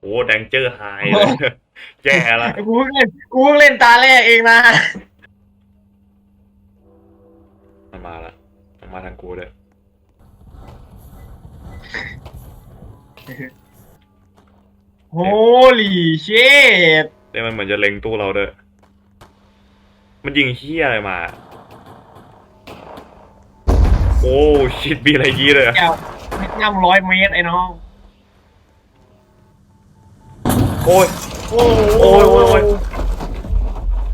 โอ้แดงเจอร์ไฮเลยแย่ละกูเพิ่งเล่นกูเพิ่งเล่นตาแรกเองนะมันมาละมันมาทางกูเลยโฮลี่เชดเดี๋ยวมันเหมือนจะเล็งตู้เราด้วยมันยิงเฮียอะไรมา โอ้ชิดบีอะไรยี้เลยอะแก้วย่ำร้อยเมตรไอ้น้อง โอ้ยโอ้โอ้ยโอ้ยโอ้ย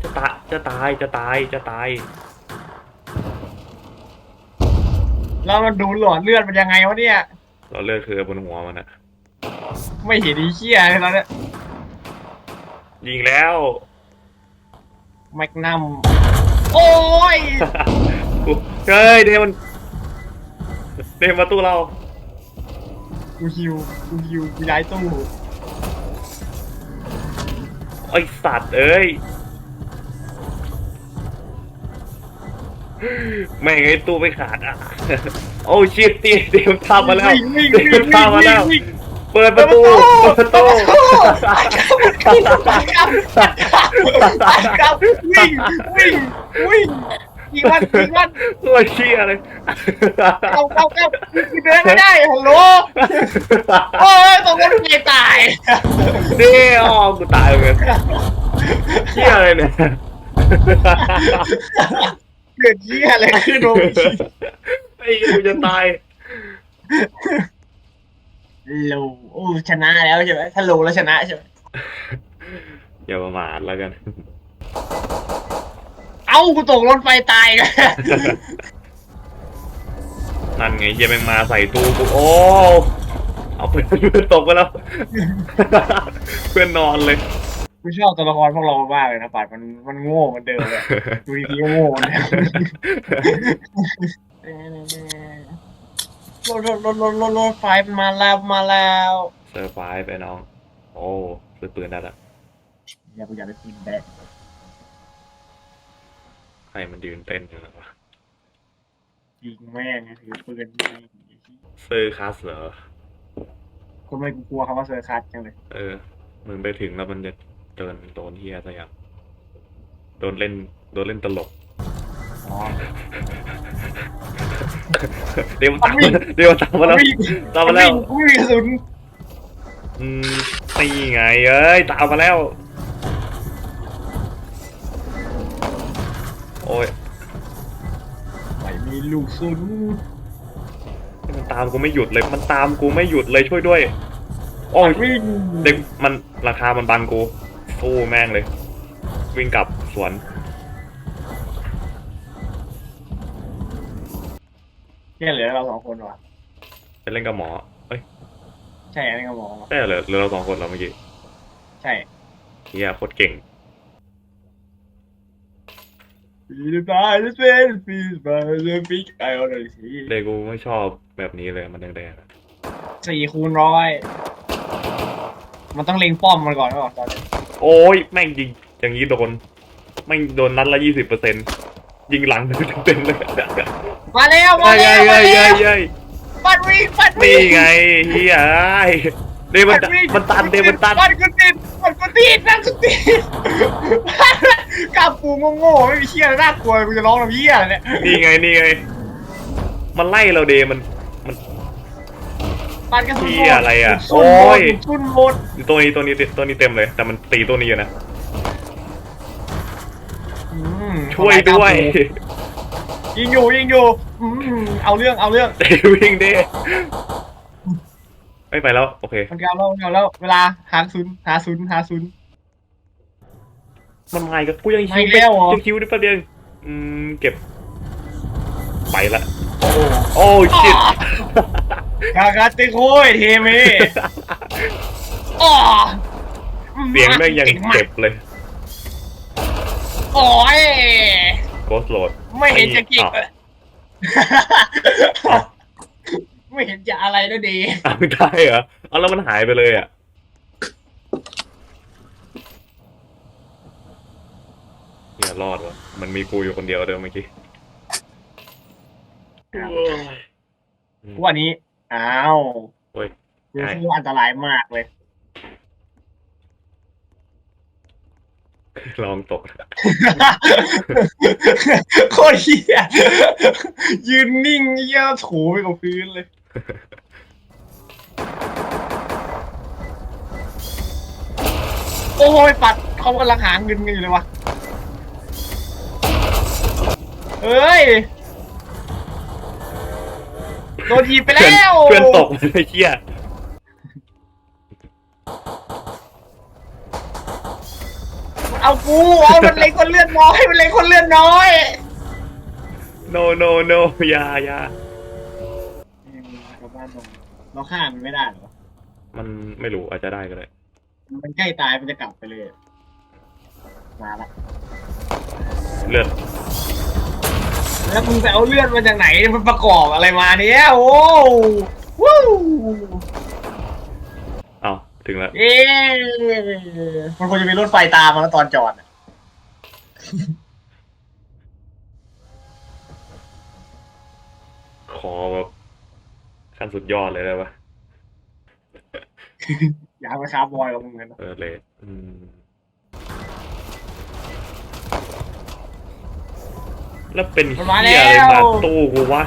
จะตายจะตายจะตายจะตายแล้วมันดูหลอดเลือดมันยังไงวะเนี่ย เราเลือกคือบนหัวมันอะไม่เห็นอีเชี่ยเลยตอนเนี้ยยิงแล้ว แมกนัมโอ้ยกูเฮ้ยเดมันเดมาตู้เรา กูฮิวกูฮิวกูย้ายตู้ ไอสัตว์เอ้ยแม่งไอ้ตู้ไม่ขาดอะ โอ้ชิตตีเดมทำมาแล้ววิ่งวิ่งเดวิ่งมทำมาแล้ววิ่งเปิดประตู เปิดประตูครับวิ่งวิ่งวิ่ง ยิงมันยิงมันตัวเชี่ยเลยเข้าเข้าเข้ากูเดินไม่ได้ฮัลโหลโอ้ยตกลงไม่ตายนี่อ๋อกูตายเลยเชี่ยอะไรเนี่ยเกิดเยี่ยอะไรขึ้นวะไอ้กูจะตายโลโอ้ชนะแล้วใช่ไหมถ้าโลแล้วชนะใช่ไหมอย่าประมาทแล้วกัน เอ้ากูตกรถไฟตายกันนั่นไงเฮียแมงมาใส่ตู้กูโอ้เอาเพื่อนเพื่อนตกไปแล้ว เพื่อนนอนเลยกูชอบตัวละครพวกเรามากเลยนะปัดมันมันโง่เหมันเดิมเลยดูดีๆก็โง่เหมือนเดิมรถรถรถรถรถรถไฟมันมาแล้วมาแล้วเซอร์ไพรส์ไปน้อง โอ้ซื้อปืนได้ละอย่ากูอยากไปกินแบก ใครมันยืนเต้นอยู่นะวะยิงแม่งไงถือปืนซื้อคัสเหรอคนไม่กูกลัวคำว่าเซอร์คัสจังเลย เออมึงไปถึงแล้วมันจะเดินโดนเฮียสักอย่างโดนเล่นโดนเล่นตลกอ๋อเดี๋ยวมันตามมาเดี๋ยวมันตามมาแล้ววิ่งตามมาแล้วกูวิ่งกระสุนอืมนี่ไงเอ้ยตามมาแล้ว อ้ยไม่มีลูกซุนมันตามกูไม่หยุดเลย มันตามกูไม่หยุดเลยช่วยด้วยโอ้ยวิ่งเด็กมันราคามันบังกูสู้แม่งเลย วิ่งกลับสวนแค่เหลือเราสองคนวะไปเล่นกับหมอเอ้ยใช่อันนี้ก็มองใช่เหรอเหลือเราสองคนเหราเมื่อกี้ใช่เฮียโคตรเก่งปีนไป เป็นปีนไปเรื่องปีกไอออนไอซีเลยกูไม่ชอบแบบนี้เลยมันแดงๆอะสี่คูณร้อยมันต้องเล็งป้อมมันก่อนก่อนตอนนี้โอ้ยแม่งยิงอย่างนี้โดนแม่งโดนนัดละยี่สิบเปอร์เซ็นยิงหลังเต็มๆเลยมาแล้วมาเย้ยแล้วเย้มายเย้แล้ยวเย้ยปัดวิ่งปัดนี่วิ่งไงเฮีย เอ้ยเดมันปัดวิ่งมันตันเดมันตันปัดกูติดปัดกูติดนั่นกูติดกาปูโง่ๆไม่มีเชี่ยน่ากลัวกูจะร้องน้ำเหี้ยเนี่ยนี่ไงนี่ไง มันไล่เราเดมันปัดกระสุนเหี้ยอะไรอะสุนหมโอ้ดยสุนหมดตัวนี้ตัวนี้ตัวนี้เต็มเลย แต่มันตีตัวนี้อยู่นะอืมช่วยด้วย ยิงอยู่ยิงอยู่อืมเอาเรื่องเอาเรื่องวิ่งเด้ ไม่ไปแล้วโอเค มันเอาแล้วมันเอาแล้วเวลาหาศูนย์หาศูนย์หาศูนย์ มันมาอีกับกูยังคิวมาอีกแล้วเหรอ ยังคิวได้ประเดียวอืมเก็บ ไปละโอ้โอ้ชิตกากาติโคยเทเมอ๋อเสียงแม่งยังก่มาเจ็บเลยโอ้ยโกสโหลดไม่เห็นจะเก่งอ้าวเลย ไม่เห็นจะอะไรแล้วดีอ้าวไม่ได้เหรอเอาแล้วมันหายไปเลยอะอย่ารอดวะมันมีกูอยู่คนเดียวเดิมเมื่อกี้ครับโอ้ยวันนี้อ้าวโอ้ยคืออันตรายมากเลย ลองตก โคตรเฮียยืนนิ่งเฮียถูไปกับพื้นเลย โอ้ยปัดเขากำลังหาเงินกันอยู่เลยวะเฮ้ยโดนทีบไปเพื่อนแล้วเพื่อนตกมันไอ้เหี้ยเอากูเอามันเล็กคนเลือดน้อยมันเล็กคนเลือดน้อยโนโนโนอยาอยา เราฆ่ามันไม่ได้เหรอ มันไม่รู้อาจจะได้ก็ได้มันใกล้ตายมันจะกลับไปเลย มาละ เลือดแล้วมึงไปเอาเลือดมาจากไหน มันประกอบอะไรมาเนี้ยโอ้วู้เอาถึงแล้วเอ๊ะมันควรจะมีรถไฟตามมาแล้วตอนจอดอะขอแบบ ขั้นสุดยอดเลยได้ปะอยากไปคาร์บอยกับมึงกันนะเออเลยอืมแล้วเป็นเหี้ยอะไรมาตู้กูวะ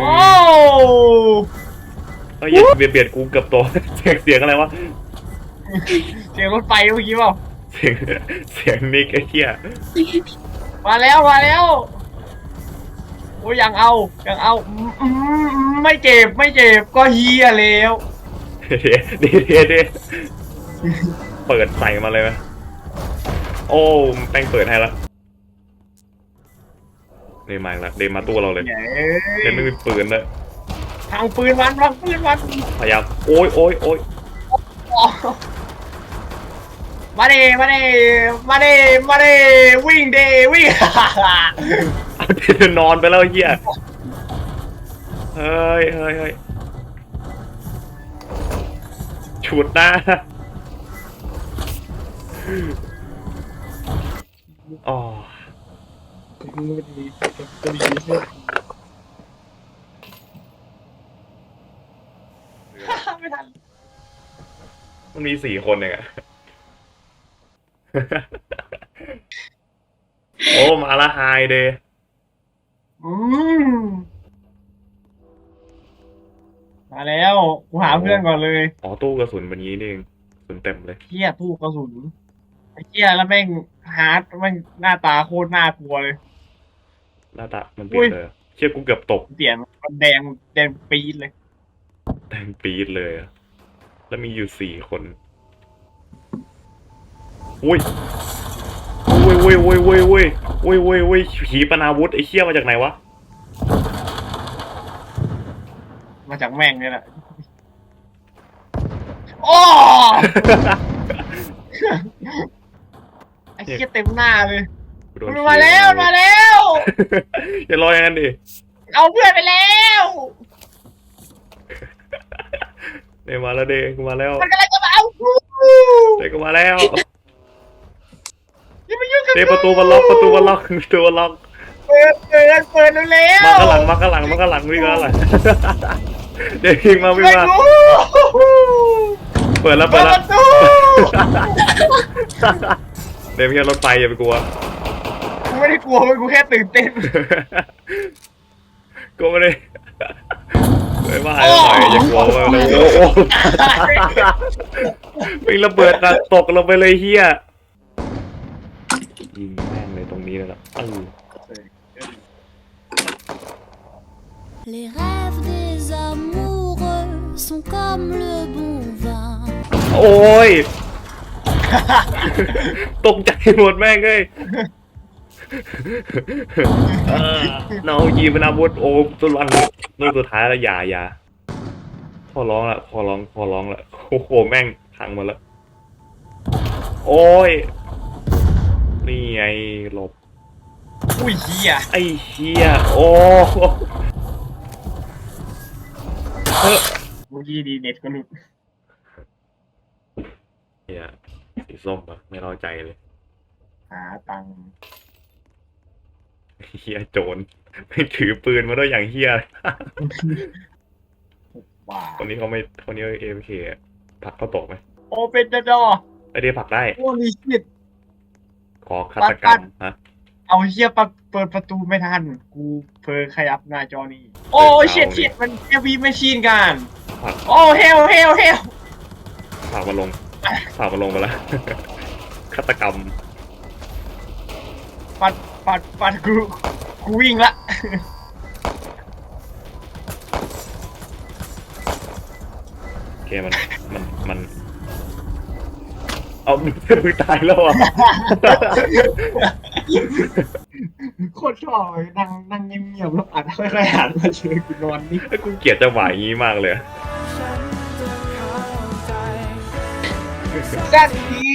ว้าวเฮ้ยเบียดเบียดกูเกือบโตเสียงเสียงอะไรวะเสียงรถไฟเมื่อกี้เปล่าเสียงเสียงนิกไอ้เหี้ยมาแล้วมาแล้ว โอ้ยยังเอายังเอาอืมอืมไม่เจ็บไม่เจ็บก็เฮียแล้วเดี๋ยวเดี๋ยวเดี๋ยวเดี๋ยวเปิดใส่มาเลยไหมโอ้แป้งเปิดให้แล้วเดมาอีกแล้วเดมาตู้เราเลยเย้เดนไม่มีปืนเลยทางปืนมันทางปืนมันพยายามโอ้ยโอ้ยโอ้ยอ๋อ มาเดมาเดมาเดมาเดวิ่งเดวิ่งเอาเดนนอนไปแล้วไอ้เหี้ยเฮ้ยเฮ้ยเฮ้ยฉุดหน้าอ๋อไม่ทัน มันมีสี่คนเองอะ โอ้มาละไฮเดย์อืมมาแล้วกูหาเพื่อนก่อนเลยอ๋อตู้กระสุนเป็นงี้นี่เองกระสุนเต็มเลย เฮียตู้กระสุนไอ้เฮียแล้วแม่งฮาร์ดแม่งหน้าตาโคตรน่ากลัวเลย หน้าตามันเปลี่ยนเลยเชี่ยกูเกือบตก เปลี่ยนมันแดงแดงปี๊ดเลย แดงปี๊ดเลยอะแล้วมีอยู่สี่คน อุ้ยอุ้ยอุ้ยอุ้ยอุ้ยอุ้ยอุ้ยอุ้ยอุ้ยขีปนาวุธไอ้เชี่ยมาจากไหนวะ มาจากแม่งเนี่ยแหละโอ้ไอ้เฮียเต็มหน้าเลยกูโดนมันขี่มาแล้วมาแล้ว อย่ารออย่างนั้นดิ เอาเพื่อนไปแล้วเดมาแล้วเดกูมาแล้ว มันกำลังจะมาเอากูเดกูมาแล้ว อย่ามประตูมันล็อกประตูมันล็อกประตูมันล็อกเปิดเปิดเปิดเร็วมาข้างหลังมาข้างหลังมาข้างหลังวิ่งมาข้างหลังเดี๋ยววิ่งมาวิ่งมาเปิดแล้วเปิดแล้วเดี๋ยวไม่รถไฟอย่าไปกลัวกูไม่ได้กลัวเว้ยกูแค่ตื่นเต้นกูไม่ได้ไม่ว่าหน่อยอย่ากลัวมาเลยโอ้โหวิ่งระเบิดนะตกลงไปเลยเฮีย ยิงแม่งเลยตรงนี้เลยละเออ Les rêves des amoureux sont comme le bon vin. โอ้ย ตกใจหมดแม่งเลยเออเรายีเป็นอาวุธโอ้ตัวรังลูกสุดท้ายแล้วอย่าอย่าขอร้องละขอร้องขอร้องละโอ้โหแม่งพังหมดแล้วโอ้ย นี่ไงหลบ อุ้ยเฮียไอ้เชี่ยโอ้เฮ้ยเมื่อกี้ดีเน็ตก็หลุดเฮียสีส้มปะไม่เข้าใจเลยหาตังค์เฮียโจรไม่ถือปืนมาด้วยอย่างเฮียว่าคนนี้เขาไม่คนนี้เอฟเคผักเขาตกไหมโอเปนเดอร์ไอเดียผักได้ โอ้ลีชิต ก่อฆาตกรรมฮะเอาเฮียปะเปิดประตูไม่ทันกูเพอขยับหน้าจอนี่โอ้ยเชิดเชิดมันเฮฟวี่แมชชีนกันผลักโอ้เฮลเฮลเฮลผลักมาลงผลักมาลงมาแล้วฆาตกรรมปัดปัดปัดกูกูวิ่งละโอเคมันมันมัน เอามึงตายแล้วอะโคตรชอบเลยนั่งนั่งเงียบๆแล้วอัดค่อยๆหันมาเจอกูนอนนี่ไอ้กูเกลียดจังหวะอย่างนี้มากเลยสักที